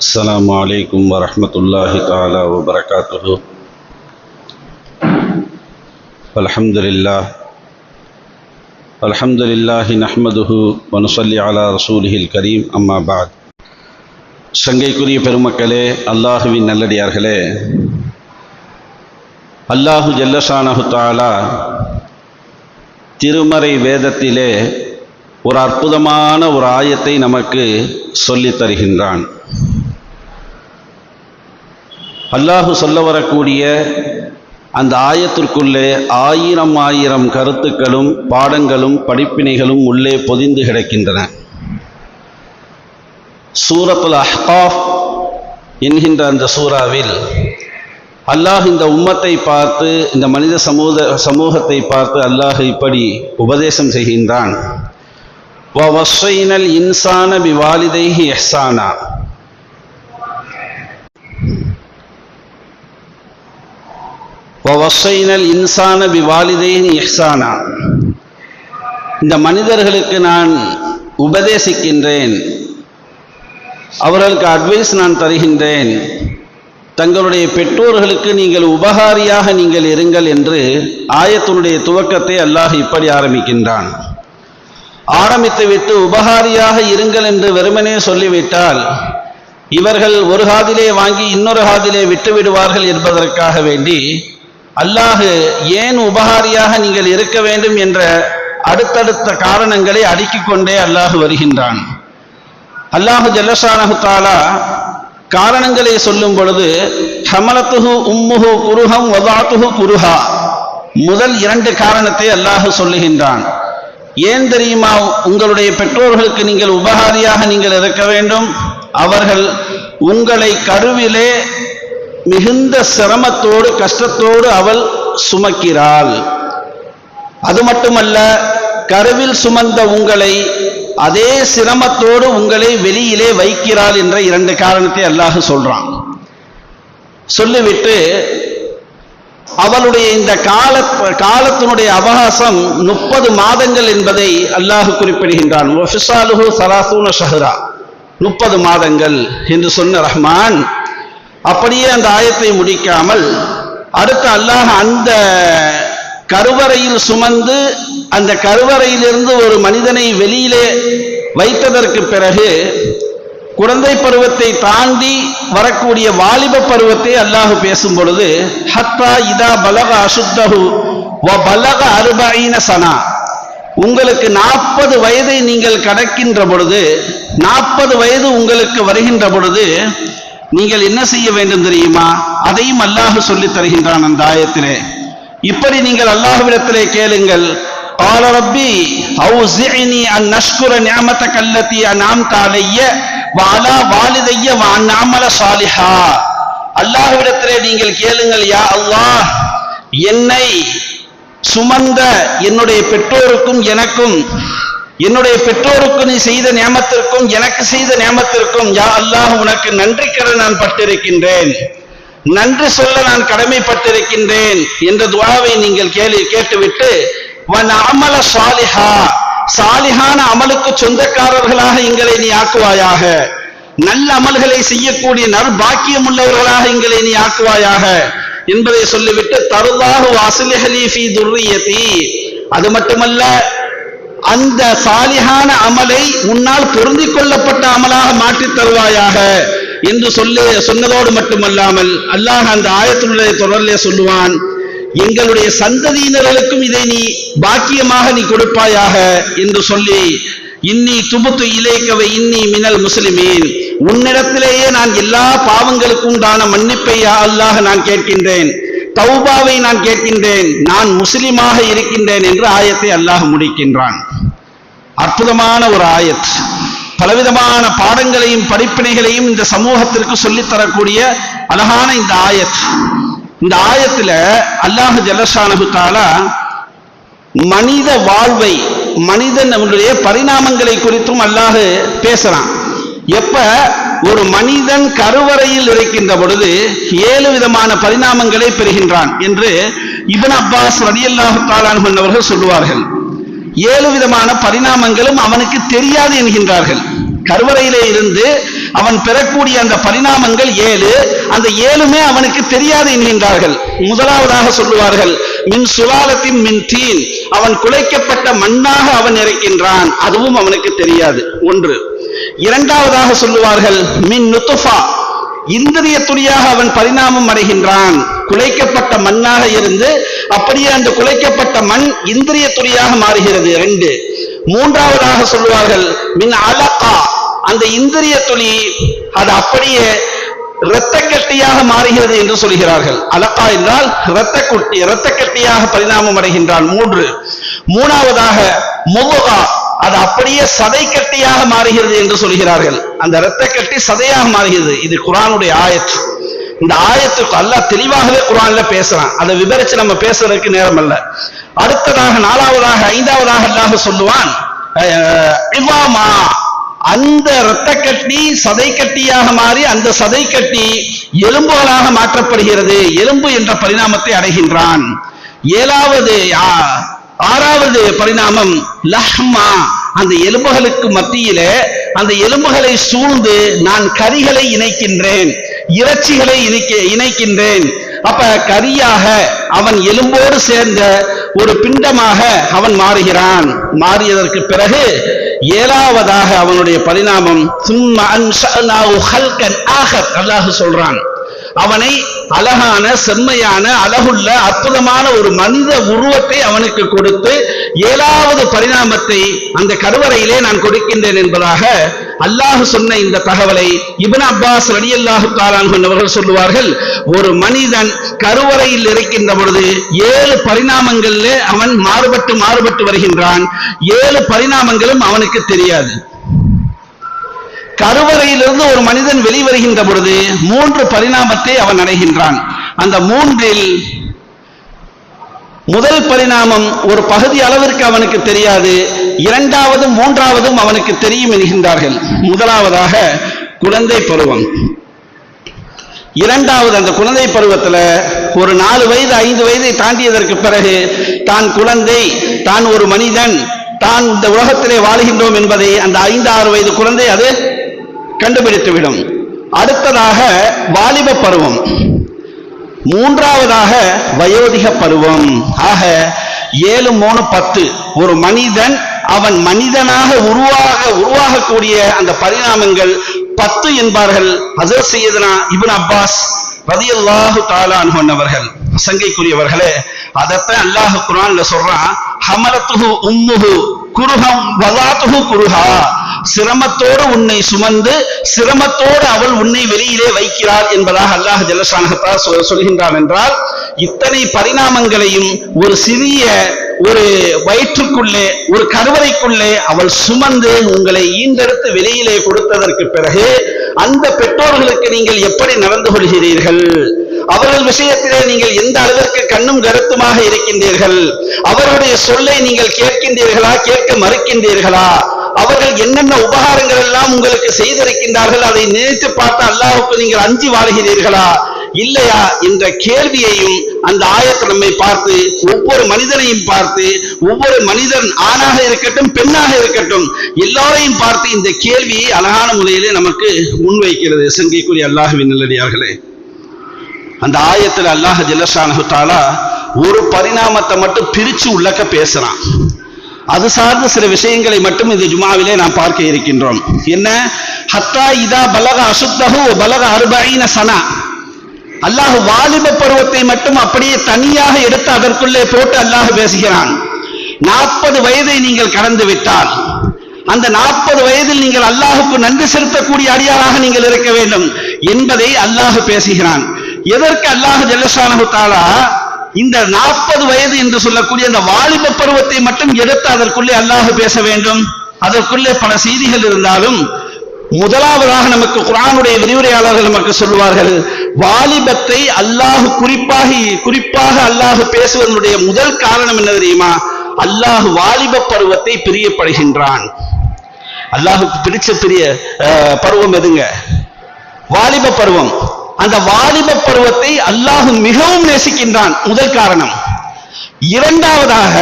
السلام عليكم ورحمة الله تعالى وبركاته الحمد لله الحمد لله نحمده ونصلي على رسوله الكريم أما بعد சங்கைக்குரிய பெருமக்களே அல்லாஹுவின் நல்லடியார்களே அல்லாஹு ஜல்லஷானஹு தாலா திருமறை வேதத்திலே ஒரு அற்புதமான ஒரு ஆயத்தை நமக்கு சொல்லித் தருகின்றான் அல்லாஹு சொல்ல வரக்கூடிய அந்த ஆயத்திற்குள்ளே ஆயிரம் ஆயிரம் கருத்துக்களும் பாடங்களும் படிப்பினைகளும் உள்ளே பொதிந்து கிடக்கின்றன. சூரத்துல் அஹ்காஃப் என்கின்ற அந்த சூறாவில் அல்லாஹ் இந்த உம்மத்தை பார்த்து இந்த மனித சமூக சமூகத்தை பார்த்து அல்லாஹ் இப்படி உபதேசம் செய்கின்றான். வஸ்ஸைனல் இன்சான பிவாலிதைஹி எஹ்சானா வஸ்ஸைனல் இன்சான விவாலிதையின் இஹ்சானா இந்த மனிதர்களுக்கு நான் உபதேசிக்கின்றேன். அவர்களுக்கு அட்வைஸ் நான் தருகின்றேன். தங்களுடைய பெற்றோர்களுக்கு நீங்கள் உபகாரியாக நீங்கள் இருங்கள் என்று ஆயத்தினுடைய துவக்கத்தை அல்லாஹ் இப்படி ஆரம்பிக்கின்றான். ஆரம்பித்து விட்டு உபகாரியாக இருங்கள் என்று வெறுமனே சொல்லிவிட்டால் இவர்கள் ஒரு காதிலே வாங்கி இன்னொரு காதிலே விட்டு விடுவார்கள் என்பதற்காக வேண்டி அல்லாஹு ஏன் உபகாரியாக நீங்கள் இருக்க வேண்டும் என்ற அடுத்தடுத்த காரணங்களை அடுக்கிக் கொண்டே அல்லாஹு வருகின்றான். அல்லாஹு ஜல்லஷானஹு தாலா காரணங்களை சொல்லும் பொழுது ஹமலத்துஹு உம்முஹு குருஹம் வதாத்துஹு குருஹா முதல் இரண்டு காரணத்தை அல்லாஹு சொல்லுகின்றான். ஏன் தெரியுமா உங்களுடைய பெற்றோர்களுக்கு நீங்கள் உபகாரியாக நீங்கள் இருக்க வேண்டும்? அவர்கள் உங்களை கருவிலே மிகுந்த சிரமத்தோடு கஷ்டத்தோடு அவள் சுமக்கிறாள். அது மட்டுமல்ல கருவில் சுமந்த உங்களை அதே சிரமத்தோடு உங்களை வெளியிலே வைக்கிறாள் என்ற இரண்டு காரணத்தை அல்லாஹ் சொல்றான். சொல்லிவிட்டு அவளுடைய இந்த கால காலத்தினுடைய அவகாசம் முப்பது மாதங்கள் என்பதை அல்லாஹ் குறிப்பிடுகின்றான். ஷஹரா. முப்பது மாதங்கள் என்று சொன்ன ரஹ்மான் அப்படியே அந்த ஆயத்தை முடிக்காமல் அடுத்து அல்லாஹ் அந்த கருவறையில் சுமந்து அந்த கருவறையிலிருந்து ஒரு மனிதனை வெளியிலே வைத்ததற்கு பிறகு குழந்தை பருவத்தை தாண்டி வரக்கூடிய வாலிப பருவத்தை அல்லாஹ் பேசும் பொழுது ஹத்தா இதா பலக அசுத்தஹு வ பலக அருபாயின சனா. உங்களுக்கு நாற்பது வயதை நீங்கள் கடக்கின்ற பொழுது நாற்பது வயது உங்களுக்கு வருகின்ற பொழுது நீங்கள் என்ன செய்ய வேண்டும் தெரியுமா அதையும் அல்லாஹ் சொல்லித் தருகின்றான் அந்த ஆயத்திலே இப்படி நீங்கள் அல்லாஹ்விடத்திலே கேளுங்கள் قال ربي أوزعني أن نشكر نعمتك التي أنعمت علي وعلى والدي وأن أعمل صالحا அல்லாஹ்விடத்திலே நீங்கள் கேளுங்கள் யா அல்லாஹ் என்னை சுமந்த என்னுடைய பெற்றோருக்கும் எனக்கும் என்னுடைய பெற்றோருக்கு நீ செய்த நியமத்திற்கும் எனக்கு செய்த நியமத்திற்கும் யா அல்லாஹ் உனக்கு நன்றி கடன் நான் பட்டிருக்கின்றேன். நன்றி சொல்ல நான் கடமைப்பட்டிருக்கின்றேன் என்ற துவாவை நீங்கள் கேள்வி கேட்டுவிட்டு வன் அமல சாலிஹா. சாலிஹான அமலுக்கு சொந்தக்காரர்களாக எங்களை நீ ஆக்குவாயாக. நல்ல அமல்களை செய்யக்கூடிய நற்பாக்கியம் உள்ளவர்களாக எங்களை நீ ஆக்குவாயாக. என்பதை சொல்லிவிட்டு தருதாக வாசிலி துர்ரியதி அது மட்டுமல்ல அந்த சாலிகான அமலை உன்னால் பொருந்திக் கொள்ளப்பட்ட அமலாக மாற்றித் தருவாயாக என்று சொல்லி சொன்னதோடு மட்டுமல்லாமல் அல்லாஹ் அந்த ஆயத்தினுடைய தொடரிலே சொல்லுவான் எங்களுடைய சந்ததியினர்களுக்கும் இதை நீ பாக்கியமாக நீ கொடுப்பாயாக என்று சொல்லி இன்னி துபுத்து இலேக்கவை இன்னி மினல் முஸ்லிமீன். உன்னிடத்திலேயே நான் எல்லா பாவங்களுக்கும் உண்டான மன்னிப்பை அல்லாஹ் நான் கேட்கின்றேன். தௌபாவை நான் கேட்கின்றேன் நான் முஸ்லிமாக இருக்கின்றேன் என்று ஆயத்தை அல்லாஹ் முடிக்கின்றான். அற்புதமான ஒரு ஆயத். பலவிதமான பாடங்களையும் படிப்பினைகளையும் இந்த சமூகத்திற்கு சொல்லித்தரக்கூடிய அழகான இந்த ஆயத். இந்த ஆயத்துல அல்லாஹு ஜல்லஷானு தாலா மனித வாழ்வை மனிதன் மனிதனுடைய பரிணாமங்களை குறித்தும் அல்லாஹ் பேசுறான். எப்ப ஒரு மனிதன் கருவறையில் இருக்கின்ற பொழுது ஏழு விதமான பரிணாமங்களை பெறுகின்றான் என்று இபன் அப்பாஸ் ரலியல்லாஹு தாலான் அவர்கள் சொல்லுவார்கள். ஏழு விதமான பரிணாமங்களும் அவனுக்கு தெரியாது என்கின்றார்கள். கருவறையிலே இருந்து அவன் பெறக்கூடிய அந்த பரிணாமங்கள் ஏழு அந்த ஏழுமே அவனுக்கு தெரியாது என்கின்றார்கள். முதலாவதாக சொல்லுவார்கள் மின் சுலாலத்தின் மின் தீன். அவன் குலைக்கப்பட்ட மண்ணாக அவன் இறக்கின்றான் அதுவும் அவனுக்கு தெரியாது. ஒன்று. இரண்டாவதாக சொல்லுவார்கள் மின் நுத்துஃபா. இந்திரிய துளியாக அவன் பரிணாமம் அடைகின்றான். குலைக்கப்பட்ட மண்ணாக இருந்து அப்படியே அந்த குலைக்கப்பட்ட மண் இந்திரிய துளியாக மாறுகிறது. ரெண்டு. மூன்றாவதாக சொல்லுவார்கள் மின் அலகா. அந்த இந்திரிய துளி அது அப்படியே இரத்த கட்டியாக மாறுகிறது என்று சொல்கிறார்கள். அலக்கா என்றால் இரத்த குட்டி இரத்த கட்டியாக பரிணாமம் அடைகின்றான். மூன்று. மூணாவதாக முகா அது அப்படியே சதை கட்டியாக மாறுகிறது என்று சொல்கிறார்கள். அந்த இரத்த கட்டி சதையாக மாறுகிறது. இது குரானுடைய ஆயத்து இந்த ஆயத்துக்கு அல்லா தெளிவாகவே குரான்ல பேசுறான். அதை விவரிச்சு நம்ம பேசுறதுக்கு நேரம் அல்ல அடுத்ததாக நாலாவதாக ஐந்தாவதாக அல்லாஹ் சொல்லுவான் அஹ், அந்த இரத்த கட்டி சதை கட்டியாக மாறி அந்த சதை கட்டி எலும்புகளாக மாற்றப்படுகிறது. எலும்பு என்ற பரிணாமத்தை அடைகின்றான். ஏழாவது ஆறாவது பரிணாமம் லஹ்மா. அந்த எலும்புகளுக்கு மத்தியிலே அந்த எலும்புகளை சூழ்ந்து நான் கரிகளை இணைக்கின்றேன். இறைச்சிகளை இணைக்க இணைக்கின்றேன். அப்ப கரியாக அவன் எலும்போடு சேர்ந்த ஒரு பிண்டமாக அவன் மாறுகிறான். மாறியதற்கு பிறகு ஏழாவதாக அவனுடைய பரிணாமம் சும்மா அன்ஷஅனாஹு அல்லாஹ் சொல்றான். அவனை அழகான செம்மையான அழகுள்ள அற்புதமான ஒரு மனித உருவத்தை அவனுக்கு கொடுத்து ஏழாவது பரிணாமத்தை அந்த கருவறையிலே நான் கொடுக்கின்றேன் என்பதாக அல்லாஹ் சொன்ன இந்த தகவலை இபின் அப்பாஸ் ரலியல்லாஹு அல்லாஹு அவர்கள் சொல்லுவார்கள். ஒரு மனிதன் கருவறையில் இருக்கின்ற பொழுது ஏழு பரிணாமங்கள்ல அவன் மாறுபட்டு மாறுபட்டு வருகின்றான். ஏழு பரிணாமங்களும் அவனுக்கு தெரியாது. கருவறையிலிருந்து ஒரு மனிதன் வெளிவருகின்ற பொழுது மூன்று பரிணாமத்தை அவன் அடைகின்றான். அந்த மூன்றில் முதல் பரிணாமம் ஒரு பகுதி அளவிற்கு அவனுக்கு தெரியாது இரண்டாவதும் மூன்றாவதும் அவனுக்கு தெரியும் என்கின்றார்கள். முதலாவதாக குழந்தை பருவம். இரண்டாவது அந்த குழந்தை பருவத்துல ஒரு நாலு வயது ஐந்து வயதை தாண்டியதற்கு பிறகு தான் குழந்தை தான் ஒரு மனிதன் தான் இந்த உலகத்திலே வாழுகின்றோம் என்பதை அந்த ஐந்து ஆறு வயது குழந்தை அது கண்டுபிடித்துவிடும். அடுத்ததாக வாலிப பருவம். மூன்றாவதாக வயோதிக பருவம். ஆக ஏழு மூணு பத்து. ஒரு மனிதன் அவன் மனிதனாக உருவாக உருவாகக்கூடிய அந்த பரிணாமங்கள் பத்து என்பார்கள். ஹசரத் செய்யதனா இபின் அப்பாஸ் ரதியல்லாஹு தாலா அவர்கள் சங்கைக்குரியவர்களே அதத்தான் அல்லாஹ் குரான்ல சொல்றான் ஹமலத்துஹு உம்முகு குருஹம் வலாத்துஹு குருஹா. சிரமத்தோடு உன்னை சுமந்து சிரமத்தோடு அவள் உன்னை வெளியிலே வைக்கிறாள் என்பதாக அல்லாஹ் ஜல்லஷானகத்தா சொல்கின்றான் என்றால் இத்தனை பரிணாமங்களையும் ஒரு சிறிய ஒரு வயிற்றுக்குள்ளே ஒரு கருவறைக்குள்ளே அவள் சுமந்து உங்களை ஈண்டெடுத்து வெளியிலே கொடுத்ததற்கு பிறகு அந்த பெற்றோர்களுக்கு நீங்கள் எப்படி நடந்து கொள்கிறீர்கள்? அவர்கள் விஷயத்திலே நீங்கள் எந்த அளவிற்கு கண்ணும் கருத்துமாக இருக்கின்றீர்கள்? அவர்களுடைய சொல்லை நீங்கள் கேட்கின்றீர்களா? கேட்க மறுக்கின்றீர்களா? அவர்கள் என்னென்ன உபகாரங்கள் எல்லாம் உங்களுக்கு செய்திருக்கின்றார்கள் அதை நினைத்து பார்த்து அல்லாவுக்கு நீங்கள் அஞ்சு வாழ்கிறீர்களா? இல்லையா? என்ற கேள்வியையும் அந்த ஆயத்தை நம்மை பார்த்து ஒவ்வொரு மனிதனையும் பார்த்து ஒவ்வொரு மனிதன் ஆணாக இருக்கட்டும் பெண்ணாக இருக்கட்டும் எல்லாரையும் பார்த்து இந்த கேள்வியை அழகான முறையிலே நமக்கு முன்வைக்கிறது சங்கைக்குரிய அல்லாஹுவின் நல்லடியார்களே. அந்த ஆயத்தில் அல்லாஹ் ஜல்லஷானஹு தாலா ஒரு பரிணாமத்தை மட்டும் பிரிச்சு உள்ளக்க பேசுறான். அது சார்ந்த சில விஷயங்களை மட்டும் இந்த ஜுமாவிலே நாம் பார்க்க இருக்கின்றோம். என்ன? ஹத்தா இதா பலக அசுத்தகு பலக அருபாயின சனா. அல்லாஹ் வாலிப பருவத்தை மட்டும் அப்படியே தனியாக எடுத்து அதற்குள்ளே போட்டு அல்லாஹ் பேசுகிறான். நாற்பது வயதை நீங்கள் கடந்து விட்டால் அந்த நாற்பது வயதில் நீங்கள் அல்லாஹுக்கு நன்றி செலுத்தக்கூடிய அடியாராக நீங்கள் இருக்க வேண்டும் என்பதை அல்லாஹ் பேசுகிறான். எதற்கு அல்லாஹ் ஜல்லஷானஹு தாலா இந்த நாற்பது வயது என்று சொல்லக்கூடிய அந்த வாலிப பருவத்தை மட்டும் எடுத்து அதற்குள்ளே அல்லாஹ் பேச வேண்டும். அதற்குள்ளே பல செய்திகள் இருந்தாலும் முதலாவதாக நமக்கு குரானுடைய விரிவுரையாளர்கள் நமக்கு சொல்லுவார்கள் வாலிபத்தை அல்லாஹ் குறிப்பாக குறிப்பாக அல்லாஹ் பேசுவதனுடைய முதல் காரணம் என்ன தெரியுமா? அல்லாஹ் வாலிப பருவத்தை பிரியப்படுகின்றான். அல்லாஹுக்கு பிடிச்ச பெரிய அஹ், பருவம் எதுங்க? வாலிப பருவம். அந்த வாலிப பருவத்தை அல்லாஹு மிகவும் நேசிக்கின்றான். முதல் காரணம். இரண்டாவதாக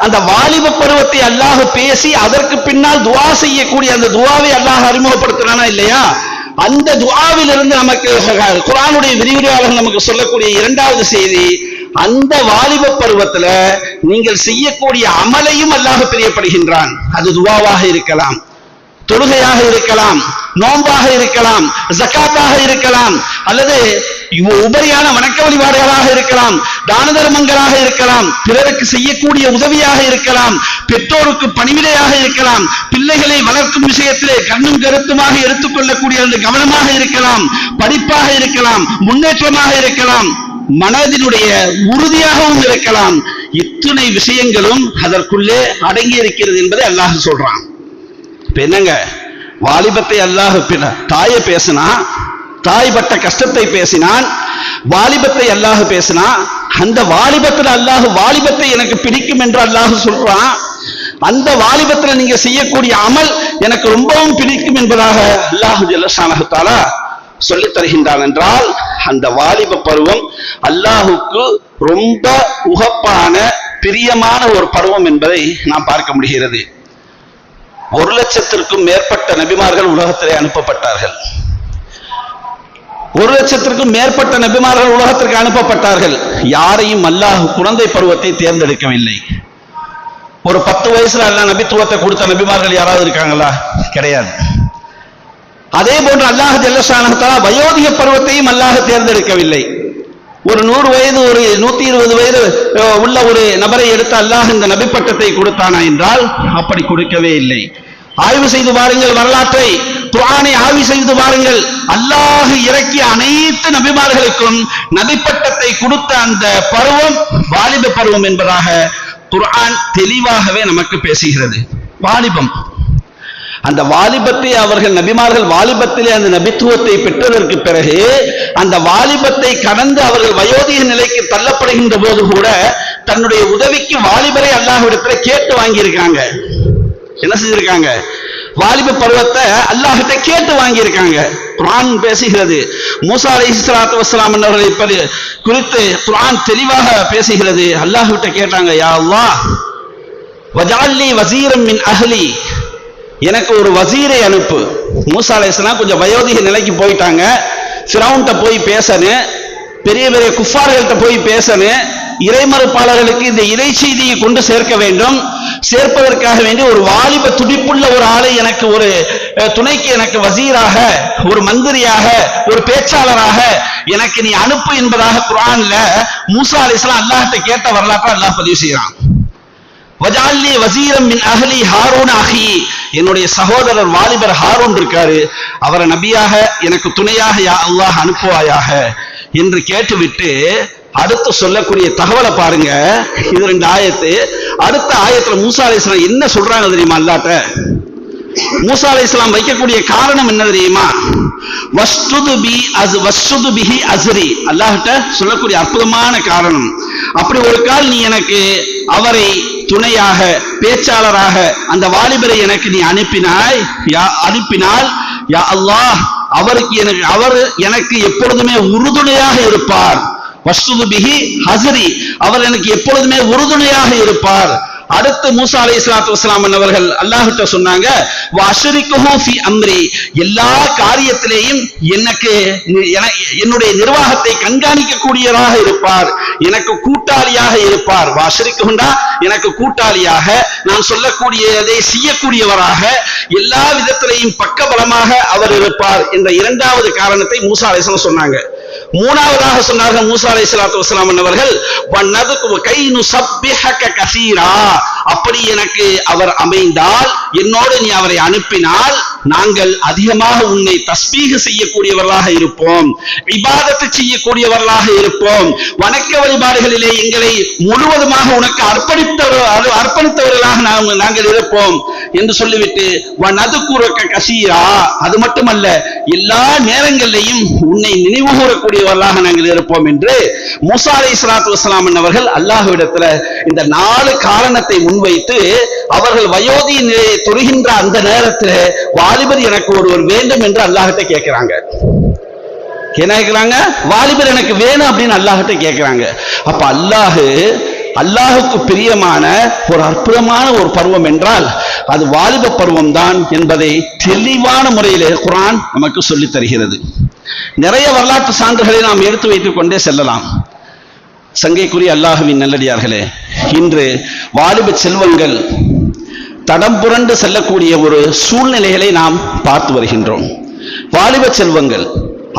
அந்த வாலிப பருவத்தை அல்லாஹ் பேசி அதற்கு பின்னால் துவா செய்யக்கூடிய அந்த துவாவை அல்லாஹ் அறிமுகப்படுத்துறானா இல்லையா? அந்த துவாவிலிருந்து நமக்கு குரானுடைய விரிவுரையாளர்கள் நமக்கு சொல்லக்கூடிய இரண்டாவது செய்தி அந்த வாலிப பருவத்துல நீங்கள் செய்யக்கூடிய அமலையும் அல்லாஹ் பிரியப்படுகின்றான் அது துவாவாக இருக்கலாம் தொழுகையாக இருக்கலாம் நோன்பாக இருக்கலாம் ஜக்காத்தாக இருக்கலாம் அல்லது உபரியான வணக்க வழிபாடுகளாக இருக்கலாம் தான தர்மங்களாக இருக்கலாம் பிறருக்கு செய்யக்கூடிய உதவியாக இருக்கலாம் பெற்றோருக்கு பணிவிடையாக இருக்கலாம் பிள்ளைகளை வளர்க்கும் விஷயத்திலே கண்ணும் கருத்துமாக எடுத்துக்கொள்ளக்கூடிய அந்த கவனமாக இருக்கலாம் படிப்பாக இருக்கலாம் முன்னேற்றமாக இருக்கலாம் மனதினுடைய உறுதியாகவும் இருக்கலாம். இத்துணை விஷயங்களும் அதற்குள்ளே அடங்கி இருக்கிறது என்பதை அல்லாஹ் சொல்றான். இப்ப என்னங்க? வாலிபத்தை அல்லாஹ் பின்ன- தாயை பேசினா தாய் பட்ட கஷ்டத்தை பேசினான் வாலிபத்தை அல்லாஹ் பேசினா அந்த வாலிபத்துல அல்லாஹ் வாலிபத்தை எனக்கு பிடிக்கும் என்று அல்லாஹ் சொல்றான். அந்த வாலிபத்துல நீங்க செய்யக்கூடிய அமல் எனக்கு ரொம்பவும் பிடிக்கும் என்பதாக அல்லாஹ் ஜல்லஷானஹத்தாலா சொல்லி தருகின்றான் என்றால் அந்த வாலிப பருவம் அல்லாஹுக்கு ரொம்ப உகப்பான பிரியமான ஒரு பருவம் என்பதை நாம் பார்க்க முடிகிறது. ஒரு லட்சத்திற்கும் மேற்பட்ட நபிமார்கள் உலகத்திலே அனுப்பப்பட்டார்கள். ஒரு லட்சத்திற்கும் மேற்பட்ட நபிமார்கள் உலகத்திற்கு அனுப்பப்பட்டார்கள். யாரையும் அல்லாஹ் குழந்தை பருவத்தை தேர்ந்தெடுக்கவில்லை. ஒரு பத்து வயசுல அல்ல நபித்துவத்தை கொடுத்த நபிமார்கள் யாராவது இருக்காங்களா? கிடையாது. அதே போன்று அல்லாஹ் ஜல்லஷானஹத்தாலா வயோதிக பருவத்தையும் அல்லாஹ் தேர்ந்தெடுக்கவில்லை. ஒரு நூறு வயது ஒரு நூத்தி இருபது வயது உள்ள ஒரு நபரை எடுத்து அல்லாஹ் இந்த நபி பட்டத்தை கொடுத்தானா என்றால் அப்படி கொடுக்கவே இல்லை. ஆய்வு செய்து பாருங்கள் வரலாற்றை. குர்ஆனை ஆய்வு செய்து பாருங்கள். அல்லாஹ் இறக்கிய அனைத்து நபிமார்களுக்கும் நபி பட்டத்தை கொடுத்த அந்த பருவம் வாலிப பருவம் என்பதாக துரான் தெளிவாகவே நமக்கு பேசுகிறது. வாலிபம். அந்த வாலிபத்தை அவர்கள் நபிமார்கள் வாலிபத்திலே அந்த நபித்துவத்தை பெற்றதற்கு பிறகு அந்த வாலிபத்தை கடந்து அவர்கள் வயோதிக நிலைக்கு தள்ளப்படுகின்ற போது கூட தன்னுடைய உதவிக்கு வாலிபரை அல்லாஹிடத்துல கேட்டு வாங்கியிருக்காங்க. என்ன செஞ்சிருக்காங்க? வாலிப பருவத்தை அல்லாஹிட்ட கேட்டு வாங்கியிருக்காங்க. குரான் பேசுகிறது. மூசா அலி இஸ்லாத்து வஸ்லாம் அவர்களை குறித்து குரான் தெளிவாக பேசுகிறது. அல்லாஹ்கிட்ட கேட்டாங்க யா அல்லா வஜால்லி வசீரம் மின் அஹ்லி. எனக்கு ஒரு வசீரை அனுப்பு. மூசா கொஞ்சம் வயோதிக நிலைக்கு போயிட்டாங்க. ஃபிரௌன்ட்ட போய் பேசணு பெரிய பெரிய குஃபார்கள்ட்ட போய் பேசணு இறைமறுப்பாளர்களுக்கு இந்த இறை செய்தியை கொண்டு சேர்க்க வேண்டும். சேர்ப்பதற்காக வேண்டி ஒரு வாலிப துடிப்புள்ள ஒரு ஆளை எனக்கு ஒரு துணைக்கு எனக்கு வசீராக ஒரு மந்திரியாக ஒரு பேச்சாளராக எனக்கு நீ அனுப்பு என்பதாக குரான்ல மூசா அலிஸ்லாம் அல்லாஹ்ட்ட கேட்ட வரலாற்றை அல்லாஹ் பதிவு செய்கிறான். வஜாலி வசீரம் மின் அகலி ஹாரூன் அஹி. என்னுடைய சகோதரர் வாலிபர் ஹாரூன் இருக்காரு. அவரை நபியாக எனக்கு துணையாக யா அல்லாஹ் அனுப்புவாயாக என்று கேட்டுவிட்டு அடுத்து சொல்லக்கூடிய தகவலை பாருங்க. இது ரெண்டு ஆயத்து. அடுத்த ஆயத்துல மூசா அலைஹிஸ்ஸலாம் என்ன சொல்றாங்க தெரியுமா அல்லாட்ட? மூசா அலைஹிஸ்ஸலாம் வைக்கக்கூடிய காரணம் என்ன தெரியுமா? பிஹி சொல்லக்கூடிய அற்புதமான காரணம். அப்படி ஒரு கால் நீ எனக்கு அவரை துணையாக பேச்சாளராக அந்த வாலிபரை எனக்கு நீ அனுப்பினாய் யா அனுப்பினால் யா அல்லாஹ் அவருக்கு எனக்கு அவர் எனக்கு எப்பொழுதுமே உறுதுணையாக இருப்பார். வஸ்துது பிஹி ஹசரி அவர் எனக்கு எப்பொழுதுமே உறுதுணையாக இருப்பார். அடுத்து மூசா அலை இஸ்லாத்து வஸ்லாம் அவர்கள் அல்லாஹிட்ட சொன்னாங்க அம்ரி. எல்லா காரியத்திலேயும் எனக்கு என்னுடைய நிர்வாகத்தை கண்காணிக்கக்கூடியவராக இருப்பார். எனக்கு கூட்டாளியாக இருப்பார். வாஷரிக்குண்டா எனக்கு கூட்டாளியாக நான் சொல்லக்கூடியதை செய்யக்கூடியவராக எல்லா விதத்திலையும் பக்கபலமாக அவர் இருப்பார் என்ற இரண்டாவது காரணத்தை மூசா அலிஸ்லாம் சொன்னாங்க. மூணாவதாக சொன்னார்கள் மூசா அலைஹிஸ்ஸலாத்து அவர்கள் அப்படி எனக்கு அவர் அமைந்தால் என்னோடு நீ அவரை அனுப்பினால் நாங்கள் அதிகமாக உன்னை தஸ்பீக செய்யக்கூடியவர்களாக இருப்போம். விவாதத்தை செய்யக்கூடியவர்களாக இருப்போம். வணக்க வழிபாடுகளிலே எங்களை முழுவதுமாக உனக்கு அர்ப்பணித்தவர் அர்ப்பணித்தவர்களாக நாங்கள் இருப்போம். என்று சொல்லிவிட்டு வனதுக்குறக்க கசீரா அது மட்டுமல்ல எல்லா நேரங்களிலையும் உன்னை நினைவு கூறக்கூடியவர்களாக நாங்கள் இருப்போம் என்று மூசா அலை இஸ்லாத்து வஸ்லாம் அவர்கள் இந்த நாலு காரணத்தை முன்வைத்து அவர்கள் வயோதி நிலையை தொடுகின்ற அந்த நேரத்தில் வாலிபர் எனக்கு ஒருவர் வேண்டும் என்று அல்லாஹிட்ட கேட்கிறாங்க. என்ன கேட்கிறாங்க? வாலிபர் எனக்கு வேணும் அப்படின்னு அல்லாஹ்கிட்ட கேட்கிறாங்க. அப்ப அல்லாஹு அல்லாஹுக்கு பிரியமான ஒரு அற்புதமான ஒரு பருவம் என்றால் அது வாலிப பருவம் தான் என்பதை தெளிவான முறையிலே குரான் நமக்கு சொல்லித் தருகிறது. நிறைய வரலாற்று சான்றுகளை நாம் எடுத்து வைத்துக் கொண்டே செல்லலாம். சங்கைக்குரிய அல்லாஹுவின் நல்லடியார்களே இன்று வாலிப செல்வங்கள் தடம் புரண்டு செல்லக்கூடிய ஒரு சூழ்நிலைகளை நாம் பார்த்து வருகின்றோம். வாலிப செல்வங்கள்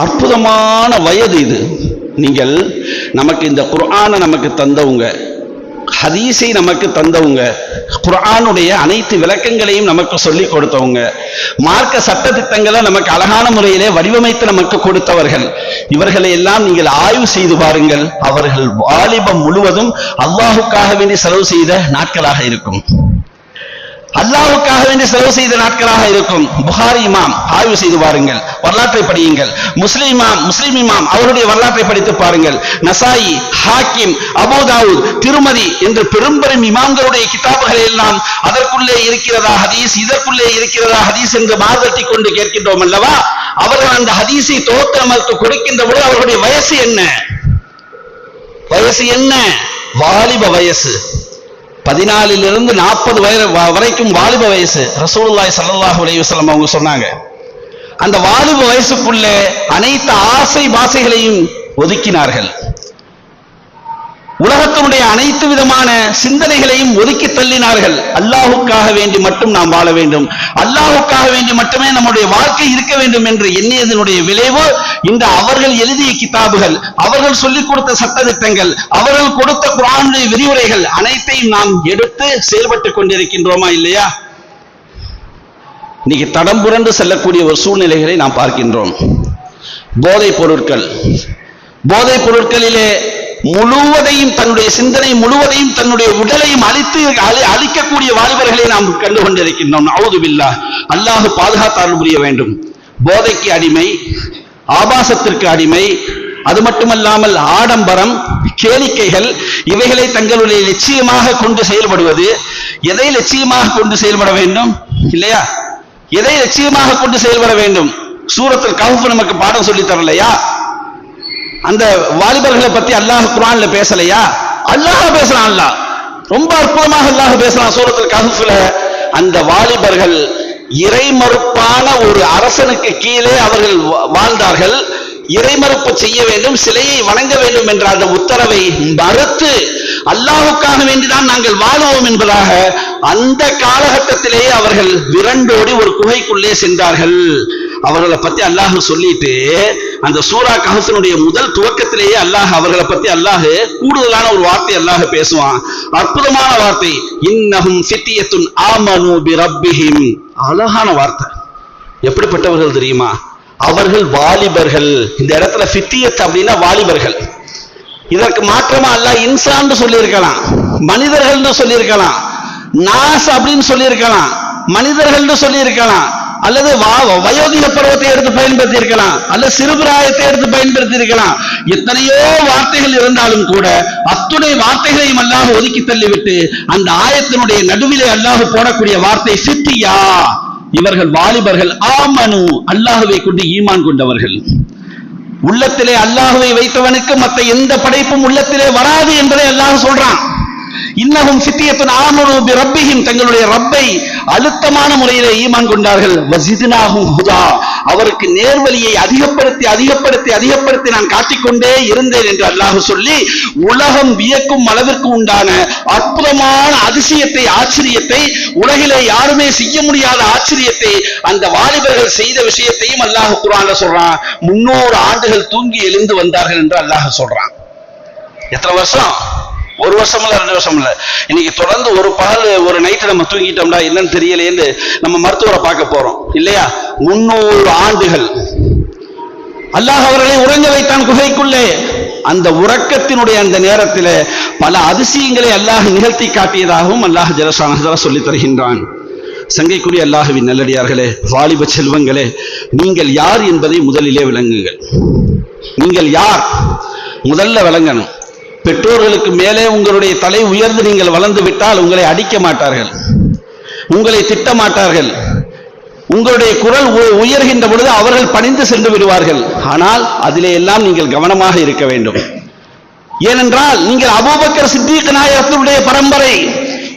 அற்புதமான வயது இது. நீங்கள் நமக்கு இந்த குர்ஆனை நமக்கு தந்தவங்க ஹதீஸை நமக்கு தந்தவங்க குரானுடைய அனைத்து விளக்கங்களையும் நமக்கு சொல்லி கொடுத்தவங்க மார்க்க சட்ட திட்டங்களை நமக்கு அழகான முறையிலே வடிவமைத்து நமக்கு கொடுத்தவர்கள். இவர்களை எல்லாம் நீங்கள் ஆய்வு செய்து பாருங்கள். அவர்கள் வாலிபம் முழுவதும் அல்லாஹுக்காக வேண்டி செலவு செய்த நாட்களாக இருக்கும். அல்லாவுக்காக வேண்டி செலவு செய்த நாட்களாக இருக்கும். புகாரி இமாம் ஆய்வு செய்து பாருங்கள். வரலாற்றை படியுங்கள். முஸ்லிம் இமாம் முஸ்லிம் இமாம் அவருடைய வரலாற்றை படித்து பாருங்கள். நசாயி ஹாக்கிம் அபூதாவூத் திருமதி என்று பெரும்பெரும் இமாம்களுடைய கிதாபுகளை எல்லாம் அதற்குள்ளே இருக்கிறதா ஹதீஸ் இதற்குள்ளே இருக்கிறதா ஹதீஸ் என்று மாதட்டி கொண்டு கேட்கின்றோம் அல்லவா? அவர்கள் அந்த ஹதீஸை தொகுத்து நமக்கு கொடுக்கின்ற பொழுது அவர்களுடைய வயசு என்ன? வயசு என்ன? வாலிப வயசு. பதினாலிலிருந்து நாற்பது வயது வ- வரைக்கும் வாலிப வயசு. ரசூலுல்லாய் சல்லாஹ் அலைஹி வஸல்லம் அவங்க சொன்னாங்க. அந்த வாலிப வயசுக்குள்ளே அனைத்து ஆசை பாசைகளையும் ஒதுக்கினார்கள். உலகத்தினுடைய அனைத்து விதமான சிந்தனைகளையும் ஒதுக்கி தள்ளினார்கள். அல்லாஹுக்காக வேண்டி மட்டும் நாம் வாழ வேண்டும். அல்லாஹுக்காக வேண்டி மட்டுமே நம்முடைய வாழ்க்கை இருக்க வேண்டும் என்று எண்ணியதனுடைய விளைவு இந்த அவர்கள் எழுதிய கிதாபுகள் அவர்கள் சொல்லிக் கொடுத்த சட்டதிட்டங்கள் அவர்கள் கொடுத்த குரானுடைய விரிவுரைகள் அனைத்தையும் நாம் எடுத்து செயல்பட்டுக் கொண்டிருக்கின்றோமா இல்லையா? இன்னைக்கு தடம் புரண்டு செல்லக்கூடிய ஒரு சூழ்நிலைகளை நாம் பார்க்கின்றோம். போதைப் பொருட்கள். போதைப் பொருட்களிலே முழுவதையும் தன்னுடைய சிந்தனை முழுவதையும் தன்னுடைய உடலையும் அழித்து அழி- அழிக்கக்கூடிய வாலிபர்களை நாம் கண்டு கொண்டிருக்கின்றோம் அல்லாஹ் பாதுகாத்தால் புரிய வேண்டும். போதைக்கு அடிமை ஆபாசத்திற்கு அடிமை அது மட்டுமல்லாமல் ஆடம்பரம் கேளிக்கைகள் இவைகளை தங்களுடைய லட்சியமாக கொண்டு செயல்படுவது. எதை லட்சியமாக கொண்டு செயல்பட வேண்டும்? இல்லையா? எதை லட்சியமாக கொண்டு செயல்பட வேண்டும்? சூரத்தில் கவுப்பு நமக்கு பாடம் சொல்லி தரலையா? அந்த வாலிபர்களை பத்தி அல்லாஹ் குரான்ல பேசலையா? அல்லாஹ் பேசுறான் அல்லாஹ். ரொம்ப அற்புதமாக அல்லாஹ் பேசலாம் சூரத்தில் கஹஃப்ல. அந்த வாலிபர்கள் இறைமறுப்பான ஒரு அரசனுக்கு கீழே அவர்கள் வாழ்ந்தார்கள். இறைமறுப்பு செய்ய வேண்டும் சிலையை வணங்க வேண்டும் என்ற அந்த உத்தரவை மறுத்து அல்லாஹுக்காக வேண்டிதான் நாங்கள் வாழுவோம் என்பதாக அந்த காலகட்டத்திலேயே அவர்கள் விரண்டோடி ஒரு குகைக்குள்ளே சென்றார்கள். அவர்களை பத்தி அல்லாஹ் சொல்லிட்டு அந்த சூரா கஹசனுடைய முதல் துவக்கத்திலேயே அல்லாஹ் அவர்களை பத்தி அல்லாஹ் கூடுதலான ஒரு வார்த்தை அல்லாஹ் பேசுவான். அற்புதமான வார்த்தை. இன்னஹும் ஃபித்தியத்துன் ஆமனு பி ரப்பிஹிம் அழகான வார்த்தை. எப்படிப்பட்டவர்கள் தெரியுமா? அவர்கள் வாலிபர்கள். இந்த இடத்துல ஃபித்தியத் அப்படின்னா வாலிபர்கள். இதற்கு மாற்றமா அல்ல இன்சான் சொல்லியிருக்கலாம் மனிதர்கள்னு சொல்லியிருக்கலாம் நாஸ் அப்படின்னு சொல்லியிருக்கலாம் மனிதர்கள்னு சொல்லியிருக்கலாம் அல்லது வா- வயோதிக பருவத்தை எடுத்து பயன்படுத்தி இருக்கலாம் அல்லது சிறுபிராயத்தை எடுத்து பயன்படுத்தி இருக்கலாம் எத்தனையோ வார்த்தைகள் இருந்தாலும் கூட அத்துணை வார்த்தைகளையும் அல்லாஹ் ஒதுக்கி தள்ளிவிட்டு அந்த ஆயத்தினுடைய நடுவிலே அல்லாஹ் போடக்கூடிய வார்த்தை சித்தியா இவர்கள் வாலிபர்கள் ஆமனு அல்லாஹுவை கொண்டு ஈமான் கொண்டவர்கள். உள்ளத்திலே அல்லாஹுவை வைத்தவனுக்கு மற்ற எந்த படைப்பும் உள்ளத்திலே வராது என்பதை அல்லாஹ் சொல்றான். இன்னகும் சித்தியத்தின் ஆமனு பி தங்களுடைய ரப்பை அழுத்தமான முறையிலே ஈமான் கொண்டார்கள். வசிதினாகும் ஹுதா அவருக்கு நேர்வழியை அதிகப்படுத்தி அதிகப்படுத்தி அதிகப்படுத்தி நான் காட்டிக்கொண்டே இருந்தேன் என்று அல்லாஹ் சொல்லி உலகம் வியக்கும் அளவிற்கு உண்டான அற்புதமான அதிசயத்தை ஆச்சரியத்தை உலகிலே யாருமே செய்ய முடியாத ஆச்சரியத்தை அந்த வாலிபர்கள் செய்த விஷயத்தையும் அல்லாஹ் குர்ஆன்ல சொல்றான். முன்னூறு ஆண்டுகள் தூங்கி எழுந்து வந்தார்கள் என்று அல்லாஹ் சொல்றான். எத்தனை வருஷம்? ஒரு வருஷம் இல்ல ரெண்டு வருஷம் இல்ல இன்னைக்கு தொடர்ந்து ஒரு பகல் ஒரு நைட்டு நம்ம தூங்கிட்டோம்டா என்னன்னு தெரியலேன்னு நம்ம மருத்துவரை பார்க்க போறோம். இல்லையா? முன்னூறு ஆண்டுகள். அல்லாஹ் அவர்களை உறங்க வைத்தான் குகைக்குள்ளே. அந்த உறக்கத்தினுடைய அந்த நேரத்தில் பல அதிசயங்களை அல்லாஹ் நிகழ்த்தி காட்டியதாகவும் அல்லாஹ் ஜலசானதா சொல்லித் தருகின்றான். சங்கைக்குரிய அல்லாஹுவின் நல்லடியார்களே வாலிப செல்வங்களே நீங்கள் யார் என்பதை முதலிலே விளங்குங்கள். நீங்கள் யார்? முதல்ல விளங்கணும். பெற்றோர்களுக்கு மேலே உங்களுடைய தலை உயர்ந்து நீங்கள் வளர்ந்து விட்டால் உங்களை அடிக்க மாட்டார்கள். உங்களை திட்ட மாட்டார்கள். உங்களுடைய குரல் உ- உயர்கின்ற பொழுது அவர்கள் பணிந்து சென்று விடுவார்கள். ஆனால் அதிலே எல்லாம் நீங்கள் கவனமாக இருக்க வேண்டும். ஏனென்றால் நீங்கள் அபூபக்கர் சித்திக் நாயகத்தினுடைய பரம்பரை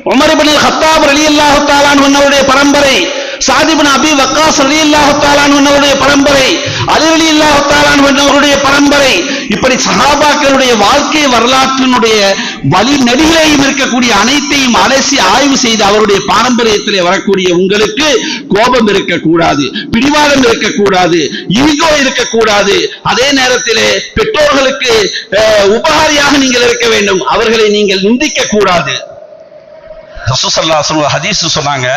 உமர் ஹத்தாப் ரலியல்லாஹு தஆலா பரம்பரை சாதிபின் அபி வக்காஸ் அலி இல்லாஹத்தாலான் என்னவருடைய பரம்பரை அலி அலி இல்லாஹத்தாலான் என்னவருடைய பரம்பரை இப்படி சஹாபாக்களுடைய வாழ்க்கை வரலாற்றினுடைய வழி நெடுகிலேயும் இருக்கக்கூடிய அனைத்தையும் அலசி ஆய்வு செய்து அவருடைய பாரம்பரியத்திலே வரக்கூடிய உங்களுக்கு கோபம் இருக்கக்கூடாது பிடிவாதம் இருக்கக்கூடாது ஈகோ இருக்கக்கூடாது. அதே நேரத்திலே பெற்றோர்களுக்கு அஹ், உபகாரியாக நீங்கள் இருக்க வேண்டும். அவர்களை நீங்கள் நிந்திக்க கூடாது ஹதீஸ் சொன்னாங்க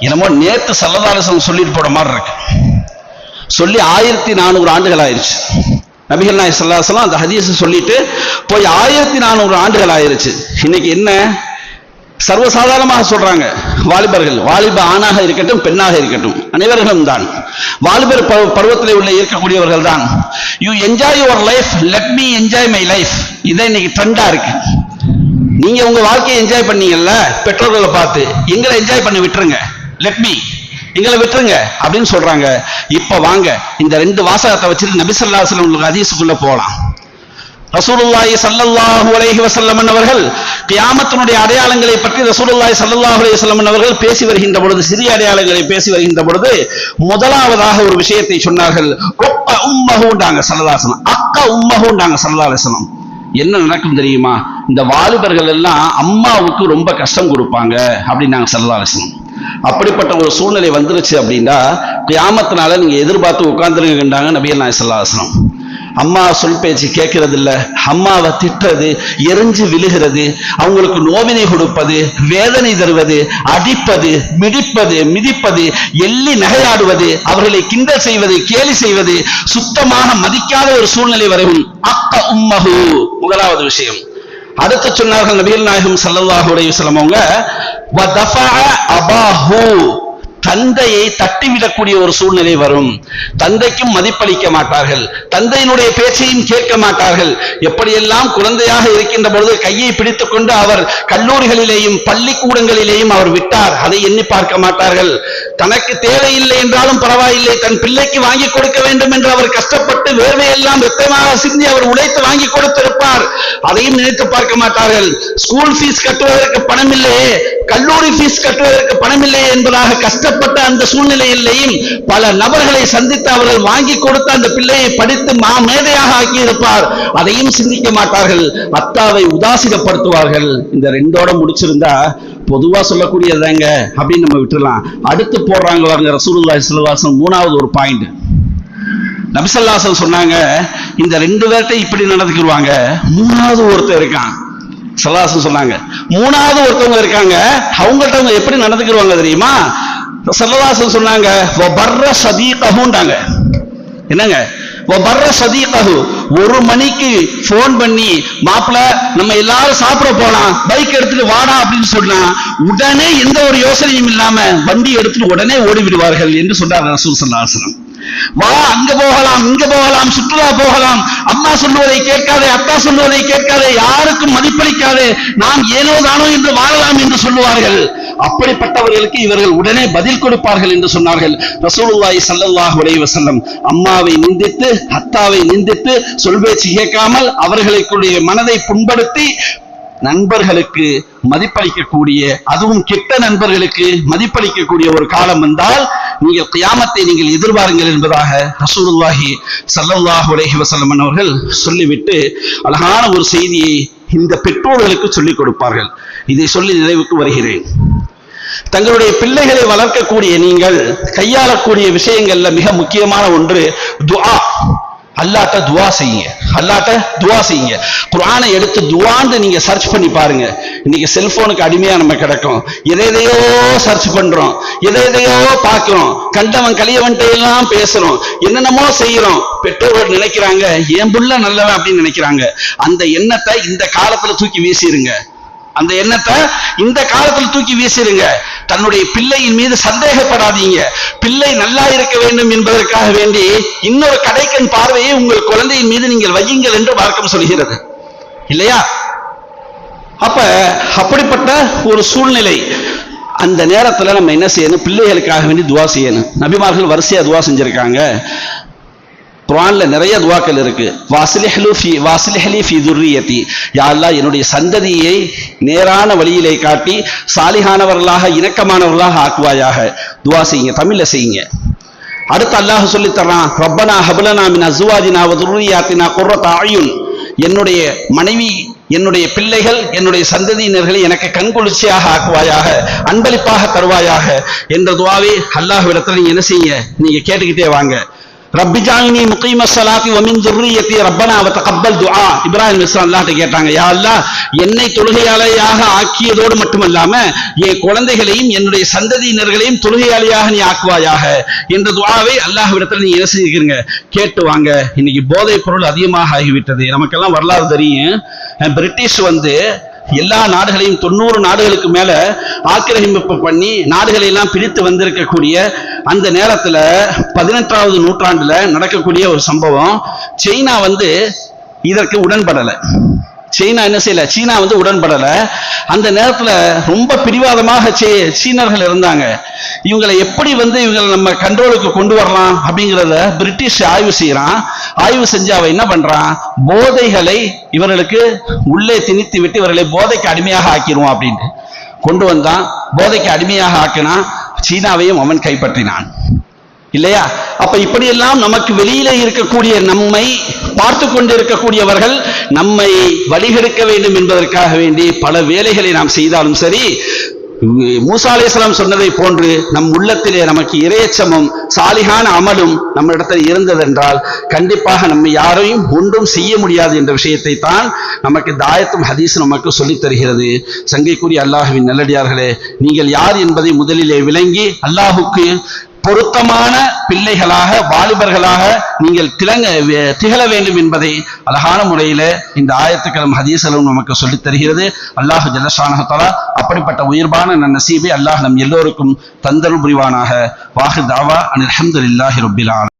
என்னமோ நேத்து சல்லதாரசன் சொல்லிட்டு போட மாதிரி இருக்கு. சொல்லி ஆயிரத்தி நானூறு ஆண்டுகள் ஆயிருச்சு. நபிகள் நாய் சல்லாசலாம் அந்த ஹதீஸ் சொல்லிட்டு போய் ஆயிரத்தி நானூறு ஆண்டுகள் ஆயிருச்சு. இன்னைக்கு என்ன? சர்வசாதாரணமாக சொல்றாங்க. வாலிபர்கள் வாலிப ஆணாக இருக்கட்டும் பெண்ணாக இருக்கட்டும் அனைவர்களும் தான். வாலிபர் பருவ- உள்ள இருக்கக்கூடியவர்கள் தான். You enjoy your life let me enjoy my life இதான் இன்னைக்கு ட்ரெண்டா இருக்கு. நீங்க உங்க வாழ்க்கையை என்ஜாய் பண்ணீங்கல்ல? பெற்றோர்களை பார்த்து எங்களை என்ஜாய் பண்ணி விட்டுருங்க. லெட் மீ எங்களை விட்டுருங்க அப்படின்னு சொல்றாங்க. இப்ப வாங்க. இந்த ரெண்டு வாசகத்தை வச்சுட்டு நபி உங்களுக்கு அலைஹி வஸல்லம் ஹதீஸுக்குள்ள ரசூலுல்லாஹி சல்லல்லாஹு அலைஹி வஸல்லம் அவர்கள் கியாமத்தினுடைய அடையாளங்களை பற்றி ரசூலுல்லாஹி சல்லல்லாஹு அலைஹி வஸல்லம் அவர்கள் பேசி வருகின்ற பொழுது சிறிய அடையாளங்களை பேசி வருகின்ற பொழுது முதலாவதாக ஒரு விஷயத்தை சொன்னார்கள். ஒப்ப உம்மஹூண்டாங்க ஸல்லல்லாஹு அக்கா வஸல்லம். அக்க என்ன நடக்கும் தெரியுமா? இந்த வாலிபர்கள் எல்லாம் அம்மாவுக்கு ரொம்ப கஷ்டம் கொடுப்பாங்க அப்படின்னாங்க நாங்கள் அலைஹி அப்படிப்பட்ட ஒரு சூழ்நிலை வந்துருச்சு அப்படின்னா கியாமத்தினால நீங்க எதிர்பார்த்து உட்கார்ந்துருங்கன்றாங்க நபியல் நாயசல்லாசனம் அம்மா சொல் பேச்சு கேட்கறது இல்ல அம்மாவை திட்டுறது எரிஞ்சு விழுகிறது அவங்களுக்கு நோவினை கொடுப்பது வேதனை தருவது அடிப்பது மிடிப்பது மிதிப்பது எள்ளி நகையாடுவது அவர்களை கிண்டல் செய்வது கேலி செய்வது சுத்தமாக மதிக்காத ஒரு சூழ்நிலை வரும் அக்க உம்மகு முதலாவது விஷயம். அடுத்து சொன்னார்கள் நபிகள் நாயகம் ஸல்லல்லாஹு அலைஹி அவங்க அபாஹு. தந்தையை தட்டிவிடக்கூடிய ஒரு சூழ்நிலை வரும். தந்தைக்கும் மதிப்பளிக்க மாட்டார்கள். தந்தையினுடைய பேச்சையும் கேட்க மாட்டார்கள். எப்படியெல்லாம் குழந்தையாக இருக்கின்ற பொழுது கையை பிடித்துக் கொண்டு அவர் கல்லூரிகளிலேயும் பள்ளிக்கூடங்களிலேயும் அவர் விட்டார் அதை எண்ணி பார்க்க மாட்டார்கள். தனக்கு தேவையில்லை என்றாலும் பரவாயில்லை தன் பிள்ளைக்கு வாங்கி கொடுக்க வேண்டும் என்று அவர் கஷ்டப்பட்டு வேர்வையெல்லாம் ரத்தமாக சிந்தி அவர் உழைத்து வாங்கி கொடுத்திருப்பார். அதையும் நினைத்து பார்க்க மாட்டார்கள். ஸ்கூல் ஃபீஸ் கட்டுவதற்கு பணம் இல்லையே கல்லூரி ஃபீஸ் கட்டுவதற்கு பணம் இல்லையே என்பதாக கஷ்டப்பட்ட அந்த சூழ்நிலையிலேயும் பல நபர்களை சந்தித்து அவர்கள் வாங்கி கொடுத்த அந்த பிள்ளையை படித்து மா மேதையாக ஆக்கி அதையும் சிந்திக்க மாட்டார்கள். அத்தாவை உதாசீனப்படுத்துவார்கள். இந்த ரெண்டோட முடிச்சிருந்தா பொதுவா சொல்லக்கூடியதாங்க அப்படின்னு நம்ம விட்டுலாம் அடுத்து போடுறாங்க பாருங்க ரசூலுல்லாஹி ஸல்லல்லாஹு மூணாவது ஒரு பாயிண்ட். நபிசல்லாசன் சொன்னாங்க இந்த ரெண்டு பேர்கிட்ட இப்படி நடந்துக்கிடுவாங்க. மூணாவது ஒருத்தர் இருக்கான். சல்லாசன் சொன்னாங்க மூணாவது ஒருத்தவங்க இருக்காங்க. அவங்கள்ட்ட அவங்க எப்படி நடந்துக்கிடுவாங்க தெரியுமா? சல்லதாசன் சொன்னாங்க பர்ற சதீகஹுண்டாங்க என்னங்க? பர்ற சதீகஹு. ஒரு மணிக்கு ஃபோன் பண்ணி மாப்பிள்ள நம்ம எல்லாரும் சாப்பிட போலாம் பைக் எடுத்துட்டு வாடா அப்படின்னு சொன்னா உடனே எந்த ஒரு யோசனையும் இல்லாம வண்டி எடுத்துட்டு உடனே ஓடி விடுவார்கள் என்று சொன்னார் ரசூல் சல்லாசனம் வா அங்க போகலாம் இங்க போகலாம் சுற்றுலா போகலாம். அம்மா சொல்லுவதை கேட்காதே அத்தா சொல்லுவதை கேட்காதே யாருக்கும் மதிப்பளிக்காதே நாம் ஏனோ தானோ என்று வாழலாம் என்று சொல்லுவார்கள். அப்படிப்பட்டவர்களுக்கு இவர்கள் உடனே பதில் கொடுப்பார்கள் என்று சொன்னார்கள். ரசூலுல்லாஹி ஸல்லல்லாஹு அலைஹி வஸல்லம் அம்மாவை நிந்தித்து அத்தாவை நிந்தித்து சொல்பேச்சு கேட்காமல் அவர்களுக்குடைய மனதை புண்படுத்தி நண்பர்களுக்கு மதிப்பளிக்கக்கூடிய அதுவும் கெட்ட நண்பர்களுக்கு மதிப்பளிக்கக்கூடிய ஒரு காலம் வந்தால் நீங்கள் கியாமத்தை நீங்கள் எதிர்பாருங்கள் என்பதாக ரசூலுல்லாஹி ஸல்லல்லாஹு அலைஹி வஸல்லம் அவர்கள் சொல்லிவிட்டு அழகான ஒரு செய்தியை இந்த பெற்றோர்களுக்கு சொல்லிக் கொடுப்பார்கள். இதை சொல்லி நிறைவுக்கு வருகிறேன். தங்களுடைய பிள்ளைகளை வளர்க்கக்கூடிய நீங்கள் கையாளக்கூடிய விஷயங்கள்ல மிக முக்கியமான ஒன்று துஆ. அல்லாட்ட துவா செய்யுங்க. அல்லாட்ட துவா செய்யுங்க. குரானை எடுத்து துவான்னு நீங்க சர்ச் பண்ணி பாருங்க. இன்னைக்கு செல்போனுக்கு அடிமையா நம்ம கிடக்கும். எதை எதையோ சர்ச் பண்றோம். எதை எதையோ பார்க்கிறோம். கண்டவன் கலியவன்ட்டு எல்லாம் பேசுறோம். என்னென்னமோ செய்யறோம் பெற்றோர்கள் நினைக்கிறாங்க என் புள்ள நல்லவன் அப்படின்னு நினைக்கிறாங்க. அந்த எண்ணத்தை இந்த காலத்துல தூக்கி வீசிருங்க. அந்த எண்ணத்தை இந்த காலத்தில் தூக்கி வீசிருங்க. தன்னுடைய பிள்ளையின் மீது சந்தேகப்படாதீங்க. பிள்ளை நல்லா இருக்க வேண்டும் என்பதற்காக வேண்டி இன்னொரு கடைக்கண் பார்வையை உங்கள் குழந்தையின் மீது நீங்கள் வையுங்கள் என்று வழக்கம் சொல்கிறது. இல்லையா? அப்ப அப்படிப்பட்ட ஒரு சூழ்நிலை. அந்த நேரத்துல நம்ம என்ன செய்யணும்? பிள்ளைகளுக்காக வேண்டி துவா செய்யணும். நபிமார்கள் வரிசையா துவா செஞ்சிருக்காங்க. குரான்ல நிறைய துவாக்கள் இருக்கு. வாசிலிஹ்லு ஃபி அல்லாஹ் என்னுடைய சந்ததியை நேரான வழியிலே காட்டி சாலிகானவர்களாக இணக்கமானவர்களாக ஆக்குவாயாக. துவா செய்யுங்க தமிழ்ல செய்யுங்க. அடுத்து அல்லாஹ் சொல்லி ரப்பனா ஹபலனா மின் அசுவாதினா துர்ரியாத்தினா குர்ரத் ஆயுன் என்னுடைய மனைவி என்னுடைய பிள்ளைகள் என்னுடைய சந்ததியினர்களை எனக்கு கண்குளிர்ச்சியாக ஆக்குவாயாக அன்பளிப்பாக தருவாயாக என்ற துவாவை அல்லாஹ்விடத்துல நீங்க என்ன செய்யுங்க? நீங்க கேட்டுக்கிட்டே வாங்க. ரப்பி ஜாயினி முகீம சலாத்தி ஒமின் துர்ரியத்தி ரப்பனா அவ தகப்பல் துஆ. இப்ராஹிம் இஸ்லாம் அல்லாட்ட கேட்டாங்க யா அல்லாஹ் என்னை தொழுகையாளையாக ஆக்கியதோடு மட்டுமல்லாம என் குழந்தைகளையும் என்னுடைய சந்ததியினர்களையும் தொழுகையாளியாக நீ ஆக்குவாயாக என்ற துஆவை அல்லாஹ்விடத்துல நீ என்ன செஞ்சுக்கிறீங்க கேட்டு வாங்க. இன்னைக்கு போதைப் பொருள் அதிகமாக ஆகிவிட்டது. நமக்கெல்லாம் வரலாறு தெரியும். பிரிட்டிஷ் வந்து எல்லா நாடுகளையும் தொண்ணூறு நாடுகளுக்கு மேல ஆக்கிரமிப்பு பண்ணி நாடுகளை எல்லாம் பிரித்து வந்திருக்கக்கூடிய அந்த நேரத்துல பதினெட்டாவது நூற்றாண்டுல நடக்கக்கூடிய ஒரு சம்பவம். சைனா வந்து இதற்கு உடன்படலை. சீனா என்ன செய்யல? சீனா வந்து உடன்படல. அந்த நேரத்துல ரொம்ப பிடிவாதமாக சீனர்கள் இருந்தாங்க. இவங்களை எப்படி வந்து இவங்களை நம்ம கண்ட்ரோலுக்கு கொண்டு வரலாம் அப்படிங்கிறத பிரிட்டிஷ் ஆய்வு செய்யறான். ஆய்வு செஞ்சு அவன் என்ன பண்றான்? போதைகளை இவர்களுக்கு உள்ளே திணித்து விட்டு இவர்களை போதைக்கு அடிமையாக ஆக்கிடுவோம் அப்படின்ட்டு கொண்டு வந்தான். போதைக்கு அடிமையாக ஆக்கினான். சீனாவையும் அவன் கைப்பற்றினான். இல்லையா? அப்ப இப்படியெல்லாம் நமக்கு வெளியில இருக்கக்கூடிய நம்மை பார்த்து கொண்டிருக்கக்கூடியவர்கள் நம்மை வழிகெடுக்க வேண்டும் என்பதற்காக வேண்டி பல வேலைகளை நாம் செய்தாலும் சரி மூசா சொன்னதை போன்று நம் உள்ளத்திலே நமக்கு இரையச்சமும் சாலிகான அமலும் நம்ம இடத்தில் இருந்ததென்றால் கண்டிப்பாக நம்ம யாரையும் ஒன்றும் செய்ய முடியாது என்ற விஷயத்தை தான் நமக்கு தாயத்தும் ஹதீஸ் நமக்கு சொல்லித் தருகிறது. சங்கைக்குரிய அல்லாஹுவின் நல்லடியார்களே நீங்கள் யார் என்பதை முதலிலே விளங்கி அல்லாஹுக்கு பொருத்தமான பிள்ளைகளாக வாலிபர்களாக நீங்கள் திளங்க திகழ வேண்டும் என்பதை அழகான முறையில இந்த ஆயத்துக்களும் ஹதீசலும் நமக்கு சொல்லித் தருகிறது. அல்லாஹு ஜல்லஷானஹத்தாலா அப்படிப்பட்ட உயர்வான நன்னசீபை அல்லாஹ் நம் எல்லோருக்கும் தந்தரும் புரிவானாக. வாஹு தாவா அனில் அஹமது இல்லாஹி ஆலமீன்.